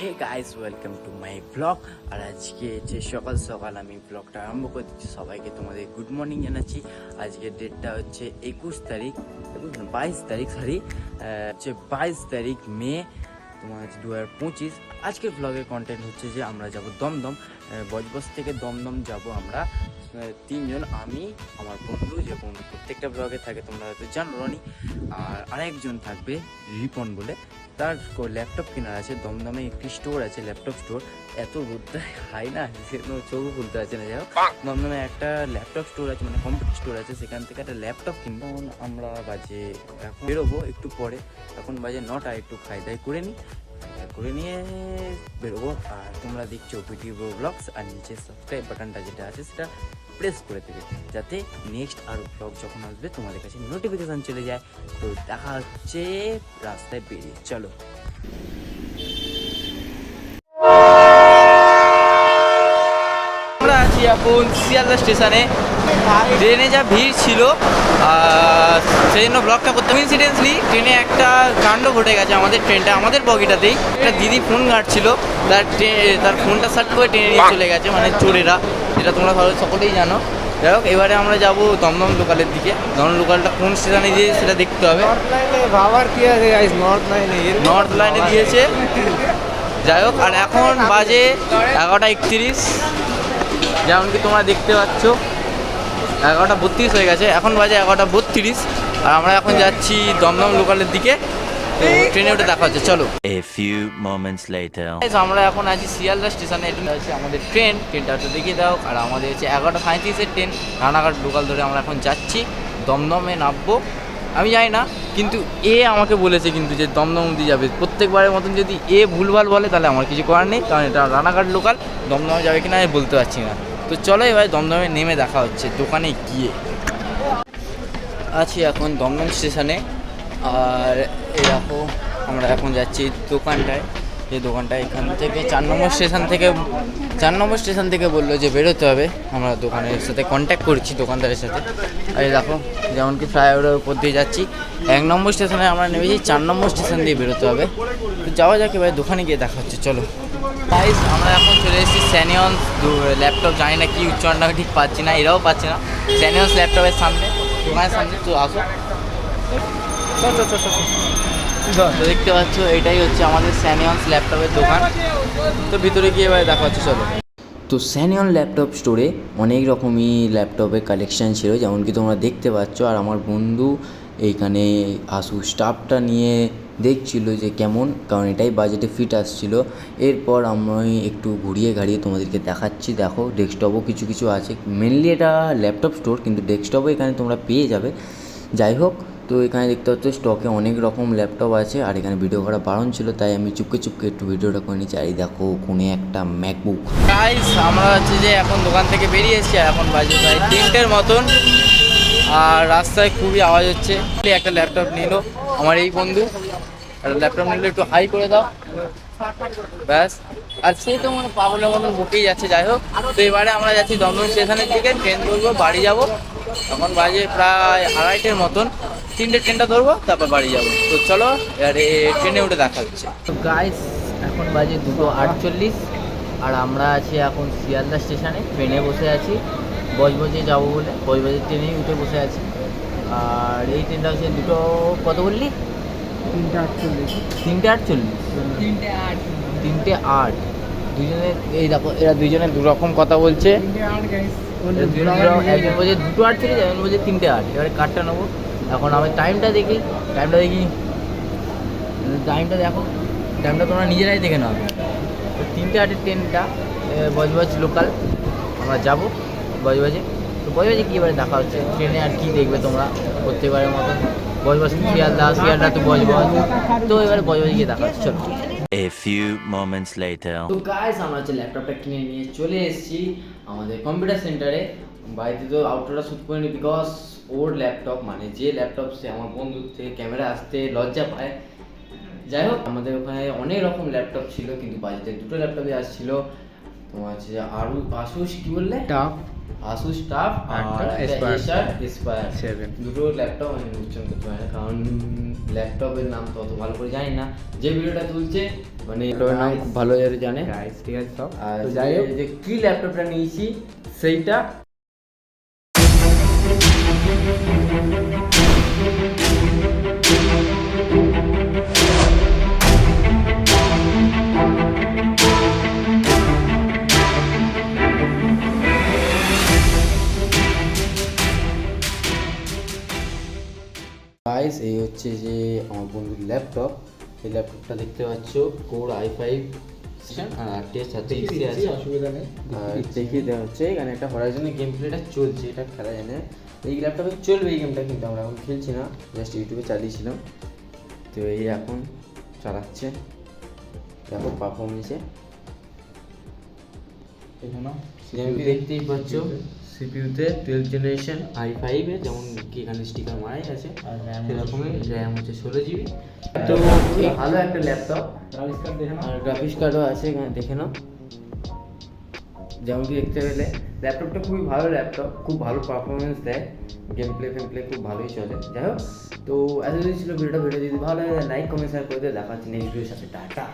Hey guys welcome to my blog আর আজকে যে সকাল সকাল আমি ব্লগটা আরম্ভ করে দিচ্ছি, সবাইকে তোমাদের গুড মর্নিং জানাচ্ছি। আজকের ডেটটা হচ্ছে একুশ তারিখ, একুশ বাইশ তারিখ সরি হচ্ছে বাইশ তারিখ মে, তোমার হচ্ছে দু হাজার পঁচিশ। আজকের ব্লগের কন্টেন্ট হচ্ছে যে আমরা যাব দমদম বজবজ থেকে দমদম যাব আমরা। তিনজন, আমি, আমার বন্ধু যে বন্ধু প্রত্যেকটা ব্লগে থাকে, তোমরা হয়তো জানো রনি, আর আরেকজন থাকবে রিপন বলে। তার ল্যাপটপ কেনার আছে, দমদমে একটি স্টোর আছে, ল্যাপটপ স্টোর। এত রোদটা হাই না সেজন্য চোখও খুলতে আছে না, যাই হোক। দমদমে একটা ল্যাপটপ স্টোর আছে মানে কম্পিউটার স্টোর আছে, সেখান থেকে একটা ল্যাপটপ কিনবো। আমরা বাজে, এখন বেরোবো একটু পরে। এখন বাজে নটা, একটু খাই দাই করে নিই করে নিয়ে বেরোবো। আর তোমরা দেখছ ভিডিও ব্লগস আর নিচে সাবস্ক্রাইব বাটনটা যেটা আছে, সেটা প্রেস করে দেবে, যাতে নেক্সট আরও ব্লগ যখন আসবে, তোমাদের কাছে নোটিফিকেশান চলে যায়। তো দেখা হচ্ছে রাস্তায় বেরিয়ে। চলো। আমরা আছি এখন শিয়ালদা স্টেশনে। ট্রেনে যা ভিড় ছিল সেই জন্য ব্লগটা করতে ইনসিডেন্টলি ট্রেনে একটা কাণ্ড ঘটে গেছে আমাদের ট্রেনটা, আমাদের বগিটাতেই। একটা দিদি ফোন ঘাটছিল, তার তার ফোনটা সার্ট করে ট্রেনে নিয়ে চলে গেছে মানে চোরেরা। যেটা তোমরা সবাই- সকলেই জানো। যাই হোক এবারে আমরা যাব দমদম লোকালের দিকে। দমদম লোকালটা কোন স্টেশনে দিয়ে সেটা দেখতে হবে। ভাবার কি আছে গাইস নর্থ লাইনে নর্থ লাইনে দিয়েছে। যাই হোক আর এখন বাজে এগারোটা একত্রিশ। যেমন কি তোমরা দেখতে পাচ্ছ এগারোটা বত্রিশ হয়ে গেছে। এখন বাজে এগারোটা বত্রিশ। আর আমরা এখন যাচ্ছি দমদম লোকালের দিকে। তো ট্রেনে উঠে দেখা হচ্ছে চলো। Few moments later. Guys, আমরা এখন আছি শিয়ালদা স্টেশনে এটা হচ্ছে আমাদের ট্রেন ট্রেনটা একটু দেখিয়ে দাও। আর আমাদের হচ্ছে এগারোটা সাঁত্রিশের ট্রেন রানাঘাট লোকাল ধরে আমরা এখন যাচ্ছি। দমদমে নামবো। আমি জানি না কিন্তু এ আমাকে বলেছে কিন্তু যে দমদম অব্দি যাবে। প্রত্যেকবারের মতন যদি এ ভুলভাল বলে তাহলে আমার কিছু করার নেই। কারণ এটা রানাঘাট লোকাল দমদমে যাবে কিনা আমি বলতে পারছি না। তো চলো এবার দমদমে নেমে দেখা হচ্ছে দোকানে গিয়ে। আছি এখন দমদম স্টেশনে। আর এরকম আমরা এখন যাচ্ছি দোকানটায়। এই দোকানটা এখান থেকে চার নম্বর স্টেশন থেকে, চার নম্বর স্টেশন থেকে বলল যে বেরোতে হবে। আমরা দোকানের সাথে কন্ট্যাক্ট করছি, দোকানদারের সাথে। আর দেখো, যেমন কি ফ্লাইওভারের উপর দিয়ে যাচ্ছি। এক নম্বর স্টেশনে আমরা নেমেছি, চার নম্বর স্টেশন দিয়ে বেরোতে হবে। তো যাওয়া যাক এবার, দোকানে গিয়ে দেখা হচ্ছে, চলো। গাইস আমরা এখন চলে এসেছি স্যানিয়ন ল্যাপটপ জানি না কি উচ্চারণটা ঠিক পাচ্ছি না, এরাও পাচ্ছে না। স্যানিয়ন্স ল্যাপটপের সামনে, দোকানের সামনে, তো আসো। তো দেখতে পাচ্ছ এটাই হচ্ছে আমাদের স্যানিয়ন্স ল্যাপটপের দোকান। তো ভিতরে গিয়ে এবার দেখা হচ্ছে চলো। তো স্যানিয়ন ল্যাপটপ স্টোরে অনেক রকমই ল্যাপটপের কালেকশান ছিল যেমন কি তোমরা দেখতে পাচ্ছ আর আমার বন্ধু এইখানে আসু স্টাফটা নিয়ে দেখছিল যে কেমন কারণ এটাই বাজেটে ফিট আসছিল। এরপর আমি একটু ঘুরিয়ে ঘাড়িয়ে তোমাদেরকে দেখাচ্ছি দেখো ডেস্কটপও কিছু কিছু আছে। মেনলি এটা ল্যাপটপ স্টোর কিন্তু ডেস্কটপও এখানে তোমরা পেয়ে যাবে। যাই হোক তো এখানে দেখতে পাচ্ছ স্টকে অনেক রকম ল্যাপটপ আছে আর এখানে ভিডিও করা বারণ ছিল, তাই আমি চুপকে চুপকে একটু ভিডিওটা করে নিচ্ছি। আর এই দেখো কোনে একটা ম্যাকবুক গাইস আমরা হচ্ছে যে এখন দোকান থেকে বেরিয়ে এসেছি, আর এখন বাজে প্রায় তিনটের মতন। আর রাস্তায় খুবই আওয়াজ হচ্ছে। একটা ল্যাপটপ নিল আমার এই বন্ধু। একটা ল্যাপটপ নিলে একটু হাই করে দাও। ব্যাস। আর সে তো মানে পাগলের মতন বুকেই যাচ্ছে, যাই হোক। তো এবারে আমরা যাচ্ছি দমদম স্টেশনের দিকে, ট্রেন ধরবো, বাড়ি যাব। এখন বাজে প্রায় আড়াইটের মতন। তিনটে ট্রেনটা ধরবো তারপর বাড়ি যাব। তো চলো এবারে ট্রেনে উঠে দেখা হচ্ছে। তো গাইস এখন বাজে দুটো আটচল্লিশ আর আমরা আছি এখন শিয়ালদা স্টেশনে ট্রেনে বসে আছি। বজবজে যাব বলে বজবজের ট্রেনেই উঠে বসে আছি। আর এই ট্রেনটা হচ্ছে দুটো কত বললি? তিনটে আটচল্লিশ। তিনটে আটচল্লিশ। তিনটে আট। তিনটে আট। দুজনে এই দেখো এরা দুজনে দু রকম কথা বলছে। একজন বলছে দুটো আটচল্লিশ একজন বলছে তিনটে আট। এবারে কাঠটা নেব। এখন আমি টাইমটা দেখি টাইমটা দেখি। টাইমটা দেখো টাইমটা তোমরা নিজেরাই দেখে নাও। তো তিনটে আটের ট্রেনটা বজবজ লোকাল আমরা যাব বজবজে। তো বজবজে কি এবারে দেখা হচ্ছে? ট্রেনে আর কি দেখবে তোমরা প্রত্যেকবারের মতো? বজবজ শিয়ালদা শিয়ালদা তো বজবজ। তো এবারে বজবজে গিয়ে দেখা হচ্ছে চলো। A few moments later. তো গাইস আমরা হচ্ছে ল্যাপটপটা কিনে নিয়ে চলে এসেছি আমাদের কম্পিউটার সেন্টারে বাড়িতে তো আউটডোরটা শ্যুট করিনি বিকজ ওর ল্যাপটপ মানে যে ল্যাপটপ সে আমার বন্ধুর থেকে ক্যামেরা আসতে লজ্জা পায়। যাই হোক আমাদের ওখানে অনেক রকম ল্যাপটপ ছিল কিন্তু বাজেটে দুটো ল্যাপটপই আসছিল। তোমার হচ্ছে আরু আসুস কি বললে? টাপ আসুস টাফ আর এসপায়ার। দুটো ল্যাপটপ আমি উচ্চারণ করতে পারি না কারণ ল্যাপটপের নাম তো অত ভালো করে জানি না। যে ভিডিওটা তুলছে মানে নাম খুব ভালো জানে। ঠিক আছে সব। আর যাই হোক। যে কি ল্যাপটপটা নিয়েছি সেইটা গাইস এই হচ্ছে যে আমার বন্ধুর ল্যাপটপ এই ল্যাপটপটা দেখতে পাচ্ছ কোর আই ফাইভ আর আরটিএস সাথে ইসি আছে। অসুবিধা নেই। দেখিয়ে দেওয়া হচ্ছে এখানে একটা হরাইজনের গেম প্লেটা চলছে এটা খেলা এই ল্যাপটপে চলবে এই গেমটা কিন্তু আমরা এখন খেলছি না। জাস্ট ইউটিউবে চালিয়েছিলাম। তো এই এখন চালাচ্ছে। দেখো পারফরমেন্সে দেখতেই পাচ্ছ। সিপিইউতে টুয়েলভ জেনারেশন আই ফাইভে যেমন কি এখানে স্টিকার মারাই আছে সেরকমই র্যাম হচ্ছে ষোলো জিবি তো ভালো একটা ল্যাপটপ আর গ্রাফিক্স কার্ডও আছে এখানে দেখে নাও। যেমন কি দেখতে পেলে ল্যাপটপটা খুবই ভালো ল্যাপটপ খুব ভালো পারফরমেন্স দেয় গেম প্লে ফেম প্লে খুব ভালোই চলে। যাই হোক তো এতদিন ছিল ভিডিওটা ভিডিও যদি ভালো লাগে লাইক কমেন্ট শেয়ার করে দিয়ে দেখা হচ্ছে নেক্সট ভিডিওর সাথে। টাটা।